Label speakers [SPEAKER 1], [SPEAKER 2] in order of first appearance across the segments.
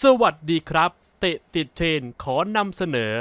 [SPEAKER 1] สวัสดีครับ เตะติดเทรนขอนำเสนอ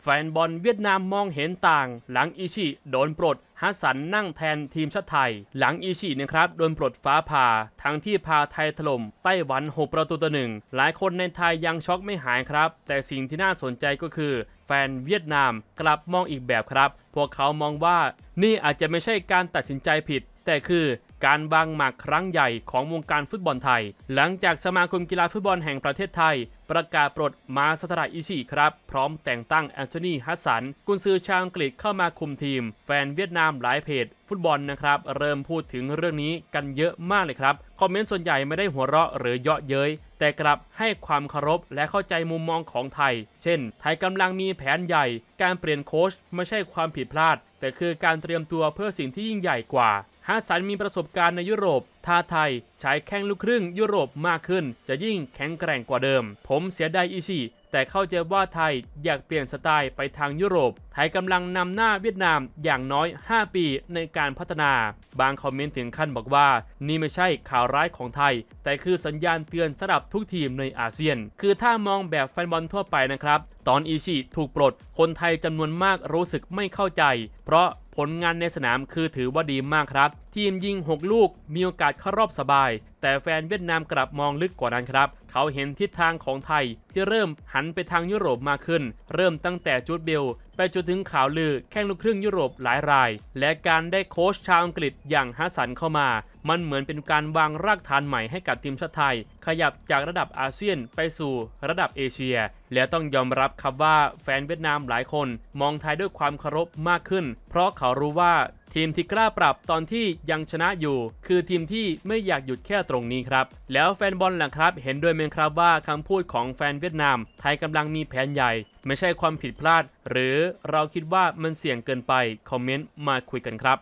[SPEAKER 1] แฟนบอลเวียดนามมองเห็นต่าง หลังอิชิโดนปลดฮัสสันนั่งแทนทีมชาติไทย หลังอิชินะครับโดนปลดฟ้าผ่าทั้งที่พาไทยถล่มไต้หวัน 6 ประตูต่อหนึ่งหลายคนในไทยยังช็อกไม่หายครับ แต่สิ่งที่น่าสนใจก็คือ แฟนเวียดนามกลับมองอีกแบบครับ พวกเขามองว่านี่อาจจะไม่ใช่การตัดสินใจผิด แต่คือ การวางหมากครั้งใหญ่ของวงการฟุตบอลไทย หลังจากสมาคมกีฬาฟุตบอลแห่งประเทศไทย ประกาศปลดมาสตราอิชิครับ พร้อมแต่งตั้งแอนโทนีฮัสสัน กุนซือชาวอังกฤษเข้ามาคุมทีม แฟนเวียดนามหลายเพจ ฟุตบอลนะครับ เริ่มพูดถึงเรื่องนี้กันเยอะมากเลยครับ คอมเมนต์ส่วนใหญ่ไม่ได้หัวเราะหรือเยาะเย้ยแต่กลับให้ความเคารพและเข้าใจมุมมองของไทย เช่น ไทยกำลังมีแผนใหญ่ การเปลี่ยนโค้ชไม่ใช่ความผิดพลาด แต่คือการเตรียมตัวเพื่อสิ่งที่ยิ่งใหญ่กว่า ฮัสสันมีประสบการณ์ในยุโรปถ้าไทยใช้แข้งลูกครึ่งยุโรปมากขึ้น จะยิ่งแข็งแกร่งกว่าเดิม ผมเสียดายอิชิแต่เข้าใจว่าไทยอยากเปลี่ยนสไตล์ไปทางยุโรป ไทยกำลังนำหน้าเวียดนามอย่างน้อย 5 ปีในการพัฒนา บางคอมเมนต์ถึงขั้นบอกว่า นี่ไม่ใช่ข่าวร้ายของไทย แต่คือสัญญาณเตือนสำหรับทุกทีมในอาเซียน คือถ้ามองแบบแฟนบอลทั่วไปนะครับ ตอนอิชิถูกปลด คนไทยจำนวนมากรู้สึกไม่เข้าใจ เพราะ ผลงานในสนามคือถือว่าดีมากครับ ทีมยิง 6 ลูกมีโอกาสเข้ารอบสบาย แต่แฟนเวียดนามกลับมองลึกกว่านั้นครับ เขาเห็นทิศทางของไทยที่เริ่มหันไปทางยุโรปมากขึ้น เริ่มตั้งแต่จูดเบล ไปจนถึงข่าวลือแข่งลูกครึ่งยุโรปหลายราย และการได้โค้ชชาวอังกฤษอย่างฮัสสันเข้ามา มันเหมือนเป็นการวางรากฐานใหม่ให้กับทีมชาติไทย ขยับจากระดับอาเซียนไปสู่ระดับเอเชีย และต้องยอมรับครับว่าแฟนเวียดนามหลายคน มองไทยด้วยความเคารพมากขึ้น เพราะเขารู้ว่า ทีมที่กล้าปรับตอนที่ยังชนะอยู่ คือทีมที่ไม่อยากหยุดแค่ตรงนี้ครับ แล้วแฟนบอลล่ะครับ เห็นด้วยไหมครับว่าคำพูดของแฟนเวียดนาม ไทยกำลังมีแผนใหญ่ ไม่ใช่ความผิดพลาด หรือเราคิดว่ามันเสี่ยงเกินไป คอมเมนต์มาคุยกันครับ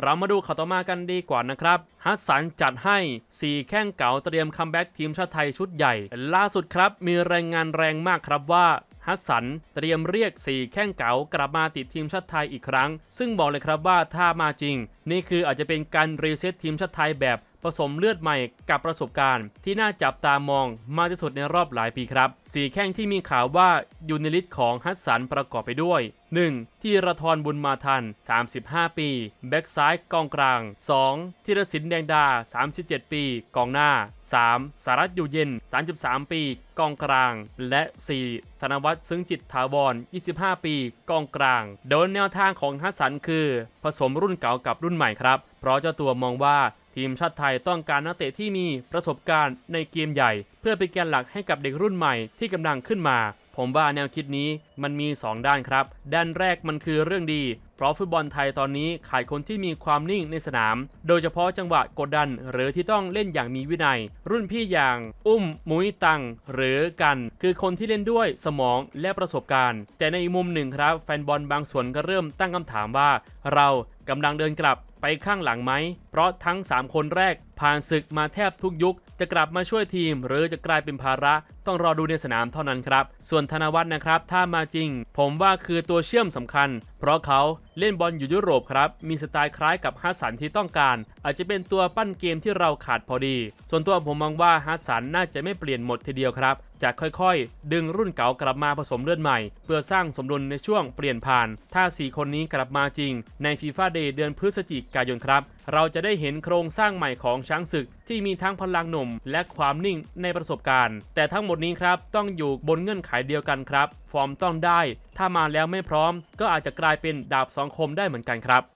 [SPEAKER 1] เรามาดูข่าวต่อมากันดีกว่านะครับ ฮัสสันจัดให้ 4 แข้งเก่าเตรียมคัมแบ็กทีมชาติไทยชุดใหญ่ ล่าสุดครับ มีรายงานแรงมากครับว่า ฮัสสัน เตรียมเรียก 4 แข้งเก๋ากลับมาติดทีมชาติไทยอีกครั้ง ซึ่งบอกเลยครับว่าถ้ามาจริง นี่คืออาจจะเป็นการรีเซ็ตทีมชาติไทยแบบ ผสมเลือดใหม่กับประสบการณ์ ที่น่าจับตามองมากที่สุดในรอบหลายปีครับ4แข้งที่มีข่าวว่าอยู่ในลิสต์ของฮัสสันประกอบไปด้วย 1. ธีรทรบุญมาทัน 35 ปี แบ็กซ้ายกองกลาง 2. ธีรศิลปแดงดา 37 ปี กองหน้า 3. สารัตอยู่เย็น 33 ปี กองกลาง และ 4. ธนวัฒน์ซึ้งจิตถาวร 25 ปี กองกลาง โดยแนวทางของฮัสสันคือ ผสมรุ่นเก่ากับรุ่นใหม่ครับ เพราะเจ้าตัวมองว่า ทีมชาติไทยต้องการนักเตะที่มีประสบการณ์ในเกมใหญ่ เพื่อเป็นแกนหลักให้กับเด็กรุ่นใหม่ที่กำลังขึ้นมา ผมว่าแนวคิดนี้มันมี 2 ด้านครับ ด้านแรกมันคือเรื่องดี เพราะฟุตบอลไทยตอนนี้ขาดคนที่มีความนิ่งในสนาม โดยเฉพาะจังหวะกดดัน หรือที่ต้องเล่นอย่างมีวินัย รุ่นพี่อย่าง อุ้ม มุ้ยตัง หรือกัน คือคนที่เล่นด้วยสมองและประสบการณ์ แต่ในมุมหนึ่งครับ แฟนบอลบางส่วนก็เริ่มตั้งคำถามว่า เรากำลังเดินกลับไปข้างหลังไหม เพราะทั้ง 3 คนแรกผ่านศึกมาแทบทุกยุค จะกลับมาช่วยทีม หรือจะกลายเป็นภาระต้องรอดูในสนามเท่านั้นครับ ส่วนธนวัฒน์นะครับ ถ้ามาจริง ผมว่าคือตัวเชื่อมสำคัญ เพราะเขาเล่นบอลอยู่ยุโรปครับ มีสไตล์คล้ายกับฮัสสันที่ต้องการ อาจจะเป็นตัวปั้นเกมที่เราขาดพอดี ส่วนตัวผมมองว่าฮัสสันน่าจะไม่เปลี่ยนหมดทีเดียวครับ จะค่อยๆ ดึงรุ่นเก่ากลับมาผสมเลือดใหม่ เพื่อสร้างสมดุลในช่วงเปลี่ยนผ่าน ถ้า 4 คนนี้กลับมาจริง ในฟีฟ่าเดย์เดือนพฤศจิกายนครับ เราจะได้เห็นโครงสร้างใหม่ของช้างศึก ที่มีทั้งพลังหนุ่ม และความนิ่งในประสบการณ์ แต่ทั้งหมดนี้ครับต้องอยู่บนเงื่อนไขเดียวกันครับ ฟอร์มต้องได้ ถ้ามาแล้วไม่พร้อม ก็อาจจะกลายเป็นดาบสองคมได้เหมือนกันครับ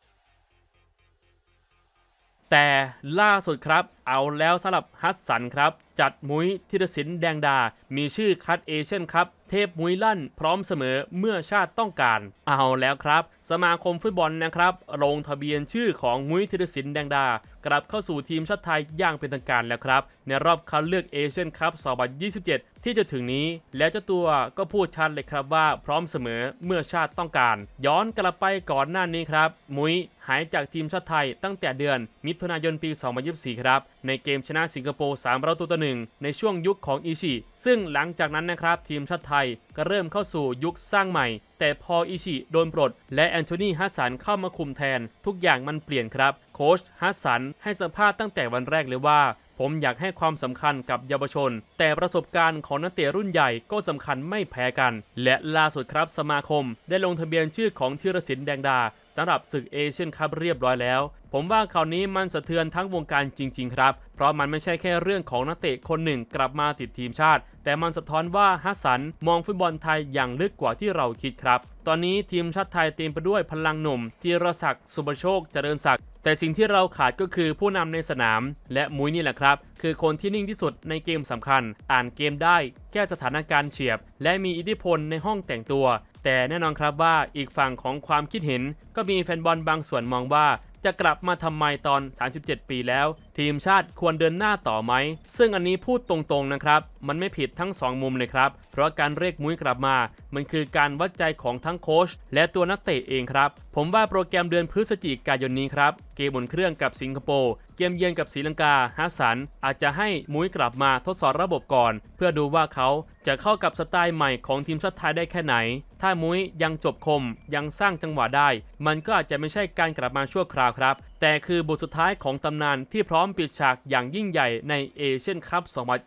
[SPEAKER 1] แต่ล่าสุดครับ เอาแล้วสำหรับฮัสสันครับ จัดมุ้ยธีรศิลป์แดงดา มีชื่อคัดเอเชียนครับ เทพมุ้ยลั่นพร้อมเสมอเมื่อชาติต้องการ เอาแล้วครับ สมาคมฟุตบอลนะครับ ลงทะเบียนชื่อของมุ้ยธีรศิลป์แดงดา กลับเข้าสู่ทีมชาติไทยอย่างเป็นทางการแล้วครับ ในรอบคัดเลือกเอเชียนคัพ2027 ที่จะถึงนี้และเจ้าตัวก็พูดชัดเลยครับว่าพร้อมเสมอเมื่อชาติต้องการ ย้อนกลับไปก่อนหน้านี้ครับ มุ้ยหายจากทีมชาติไทยตั้งแต่เดือนมิถุนายนปี 2024 ครับ ในเกมชนะสิงคโปร์3ประตูต่อหนึ่งในช่วงยุคของอิชิ ซึ่งหลังจากนั้นนะครับ ทีมชาติไทยก็เริ่มเข้าสู่ยุคสร้างใหม่ แต่พออิชิโดนปลด และแอนโทนีฮัสสันเข้ามาคุมแทน ทุกอย่างมันเปลี่ยนครับ โค้ชฮัสสันให้สัมภาษณ์ตั้งแต่วันแรกเลยว่า ผมอยากให้ความสำคัญกับเยาวชน แต่ประสบการณ์ของนักเตะรุ่นใหญ่ก็สำคัญไม่แพ้กัน และล่าสุดครับสมาคม ได้ลงทะเบียนชื่อของธีรศิลป์แดงดา สำหรับศึกเอเชียนคัพเรียบร้อยแล้ว ผมว่าคราวนี้มันสะเทือนทั้งวงการจริง ๆ ครับ เพราะมันไม่ใช่แค่เรื่องของนักเตะคนหนึ่งกลับมาติดทีมชาติ แต่มันสะท้อนว่าฮัสสันมองฟุตบอลไทยอย่างลึกกว่าที่เราคิดครับ ตอนนี้ทีมชาติไทยเต็มไปด้วยพลังหนุ่มธีรศักดิ์สุบโชคเจริญศักดิ์แต่สิ่งที่เราขาดก็คือผู้นำในสนาม และมุ้ยนี่แหละครับ คือคนที่นิ่งที่สุดในเกมสำคัญ อ่านเกมได้ แก้สถานการณ์เฉียบ และมีอิทธิพลในห้องแต่งตัว แต่แน่นอนครับว่าอีกฝั่งของความคิดเห็น ก็มีแฟนบอลบางส่วนมองว่าจะกลับมาทำไมตอน 37 ปีแล้ว ทีมชาติควรเดินหน้าต่อไหม ซึ่งอันนี้พูดตรงๆนะครับมันไม่ผิดทั้ง 2 มุมเลยครับ เพราะการเรียกมุ้ยกลับมา มันคือการวัดใจของทั้งโค้ชและตัวนักเตะเองครับ ผมว่าโปรแกรมเดือนพฤศจิกายนนี้ครับ เกมบนเครื่องกับสิงคโปร์เกมเยือนกับศรีลังกาฮัสสัน อาจจะให้มุ้ยกลับมาทดสอบระบบก่อน เพื่อดูว่าเขาจะเข้ากับสไตล์ใหม่ของทีมชาติไทยได้แค่ไหน ถ้ามุ้ยยังจบคมยังสร้างจังหวะได้ มันก็อาจจะไม่ใช่การกลับมาชั่วคราวครับแต่คือบทสุดท้ายของตำนานที่พร้อมปิดฉากอย่างยิ่งใหญ่ในเอเชียนคัพ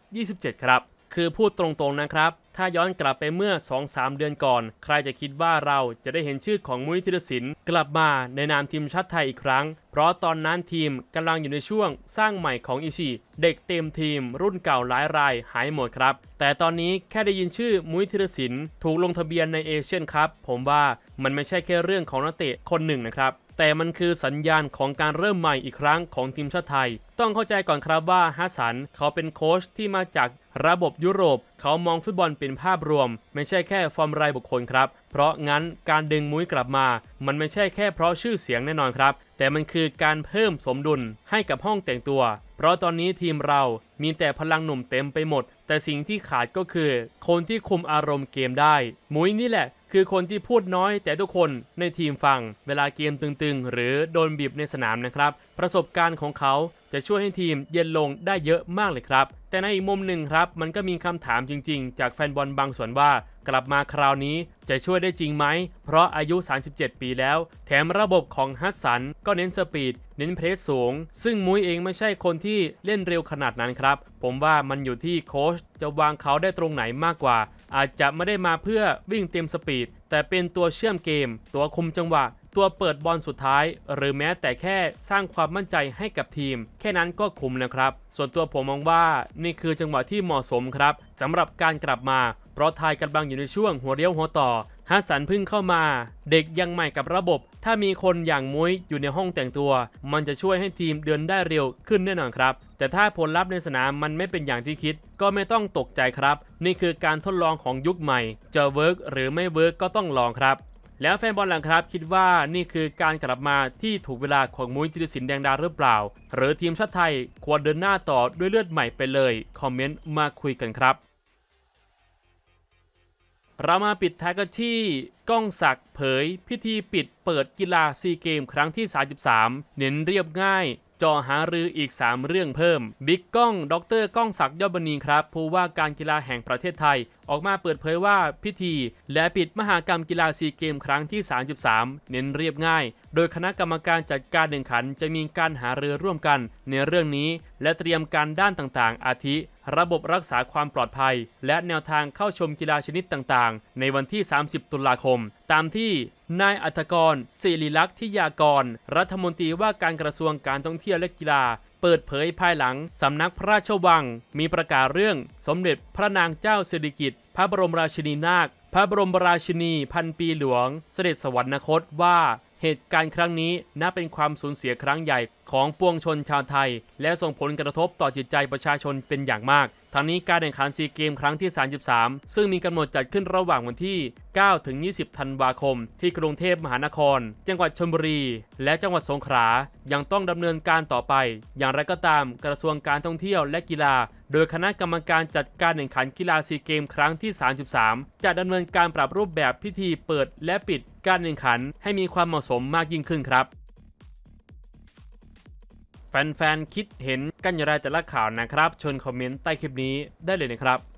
[SPEAKER 1] 2027 ครับ คือพูดตรงๆนะครับ ถ้าย้อนกลับไปเมื่อ 2-3 เดือนก่อน ใครจะคิดว่าเราจะได้เห็นชื่อของมุ้ยธีรศิลป์กลับมาในนามทีมชาติไทยอีกครั้ง เพราะตอนนั้นทีมกำลังอยู่ในช่วงสร้างใหม่ของอิชิเด็กเต็มทีม รุ่นเก่าหลายรายหายหมดครับ แต่ตอนนี้แค่ได้ยินชื่อมุ้ยธีรศิลป์ถูกลงทะเบียนในเอเชียนคัพผมว่ามันไม่ใช่แค่เรื่องของนักเตะคนหนึ่งนะครับ แต่มันคือสัญญาณของการเริ่มใหม่อีกครั้งของทีมชาติไทย ต้องเข้าใจก่อนครับว่าฮัสสันเขาเป็นโค้ชที่มาจากระบบยุโรป เขามองฟุตบอลเป็นภาพรวม ไม่ใช่แค่ฟอร์มรายบุคคลครับ เพราะงั้นการดึงมุ้ยกลับมา มันไม่ใช่แค่เพราะชื่อเสียงแน่นอนครับ แต่มันคือการเพิ่มสมดุลให้กับห้องแต่งตัว เพราะตอนนี้ทีมเรามีแต่พลังหนุ่มเต็มไปหมด แต่สิ่งที่ขาดก็คือ คนที่คุมอารมณ์เกมได้ มุ้ยนี่แหละ คือคนที่พูดน้อยแต่ทุกคนในทีมฟัง เวลาเกมตึงๆ หรือโดนบีบในสนามนะครับ ประสบการณ์ของเขาจะช่วยให้ทีมเย็นลงได้เยอะมากเลยครับ แต่ในอีกมุมหนึ่งครับ มันก็มีคำถามจริง ๆ จากแฟนบอลบางส่วนว่า กลับมาคราวนี้จะช่วยได้จริงไหม เพราะอายุ 37 ปีแล้ว แถมระบบของฮัสสันก็เน้นสปีด เน้นเพรสสูง ซึ่งมุ้ยเองไม่ใช่คนที่เล่นเร็วขนาดนั้นครับ ผมว่ามันอยู่ที่โค้ชจะวางเขาได้ตรงไหนมากกว่า อาจจะไม่ได้มาเพื่อวิ่งเต็มสปีด แต่เป็นตัวเชื่อมเกม ตัวคุมจังหวะตัวเปิดบอลสุดท้าย หรือแม้แต่แค่สร้างความมั่นใจให้กับทีม แค่นั้นก็คุ้มนะครับ ส่วนตัวผมมองว่านี่คือจังหวะที่เหมาะสมครับสำหรับการกลับมา เพราะไทยกำลังอยู่ในช่วงหัวเรียวหัวต่อฮัสสันพึ่งเข้ามา เด็กยังใหม่กับระบบ ถ้ามีคนอย่างมุ้ยอยู่ในห้องแต่งตัว มันจะช่วยให้ทีมเดินได้เร็วขึ้นแน่นอนครับ แต่ถ้าผลลัพธ์ในสนามมันไม่เป็นอย่างที่คิด ก็ไม่ต้องตกใจครับ นี่คือการทดลองของยุคใหม่ จะเวิร์กหรือไม่เวิร์กก็ต้องลองครับ แล้วแฟนบอลหลังครับคิดว่านี่คือการกลับมาที่ถูกเวลาของมุ้ยธีรศิลป์แดงดาหรือเปล่า หรือทีมชาติไทยควรเดินหน้าต่อด้วยเลือดใหม่ไปเลยคอมเมนต์มาคุยกันครับ เรามาปิดท้ายกันที่ก้องศักดิ์เผย พิธีปิดเปิดกีฬาซีเกม ครั้งที่ 33 เน้นเรียบง่าย จอหารืออีก 3 เรื่องเพิ่ม บิ๊กก้อง ดรก้องศักดิ์ยอดบณีครับ ผู้ว่าการกีฬาแห่งประเทศไทย ออกมาเปิดเผยว่าพิธี และปิดมหากรรมกีฬาซีเกมครั้งที่ 33 เน้นเรียบง่าย โดยคณะกรรมการจัดการแข่งขันจะมีการหารือร่วมกันในเรื่องนี้ และเตรียมการด้านต่างๆ อาทิ ระบบรักษาความปลอดภัย และแนวทางเข้าชมกีฬาชนิดต่างๆ ในวันที่ 30 ตุลาคม ตามที่ นายอัธกรศิริลักษณ์ทิยากร รัฐมนตรีว่าการกระทรวงการท่องเที่ยวและกีฬา เปิดเผยภายหลัง สำนักพระราชวัง มีประกาศเรื่องสมเด็จพระนางเจ้าสิริกิติ์พระบรมราชินีนาถพระบรมราชินีพันปีหลวง เสด็จสวรรคตว่า เหตุการณ์ครั้งนี้นับเป็นความสูญเสียครั้งใหญ่ของปวงชนชาวไทย และส่งผลกระทบต่อจิตใจประชาชนเป็นอย่างมาก ทั้งนี้การแข่งขันซีเกมครั้งที่ 33 ซึ่งมีกำหนดจัดขึ้นระหว่างวันที่ 9 ถึง 20 ธันวาคม ที่กรุงเทพมหานคร จังหวัดชลบุรี และจังหวัดสงขลายังต้องดำเนินการต่อไป อย่างไรก็ตามกระทรวงการท่องเที่ยวและกีฬา โดยคณะกรรมการจัดการแข่งขันกีฬาซีเกมครั้งที่ 33 จะดำเนินการปรับรูปแบบพิธีเปิดและปิดการแข่งขันให้มีความเหมาะสมมากยิ่งขึ้นครับ แฟนๆ คิดเห็นกันอย่างไรแต่ละข่าวนะครับชวนคอมเมนต์ใต้คลิปนี้ได้เลยนะครับ